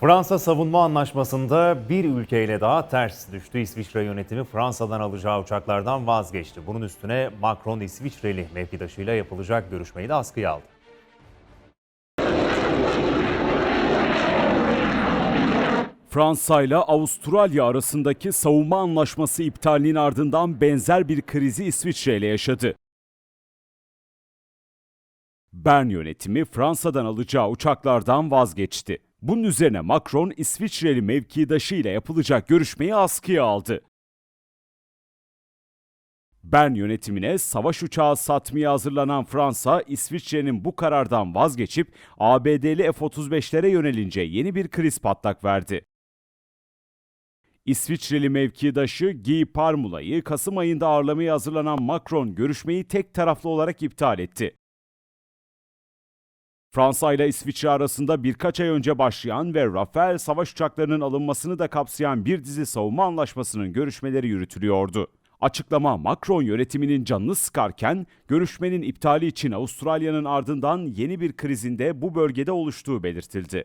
Fransa savunma anlaşmasında bir ülkeyle daha ters düştü. İsviçre yönetimi Fransa'dan alacağı uçaklardan vazgeçti. Bunun üstüne Macron İsviçreli mevkidaşıyla yapılacak görüşmeyi de askıya aldı. Fransa ile Avustralya arasındaki savunma anlaşması iptalinin ardından benzer bir krizi İsviçre ile yaşadı. Bern yönetimi Fransa'dan alacağı uçaklardan vazgeçti. Bunun üzerine Macron İsviçreli mevkidaşı ile yapılacak görüşmeyi askıya aldı. Bern yönetimine savaş uçağı satmaya hazırlanan Fransa, İsviçre'nin bu karardan vazgeçip ABD'li F-35'lere yönelince yeni bir kriz patlak verdi. İsviçreli mevkidaşı Guy Parmula'yı Kasım ayında ağırlamaya hazırlanan Macron görüşmeyi tek taraflı olarak iptal etti. Fransa ile İsviçre arasında birkaç ay önce başlayan ve Rafael savaş uçaklarının alınmasını da kapsayan bir dizi savunma anlaşmasının görüşmeleri yürütülüyordu. Açıklama Macron yönetiminin canını sıkarken görüşmenin iptali için Avustralya'nın ardından yeni bir krizinde bu bölgede oluştuğu belirtildi.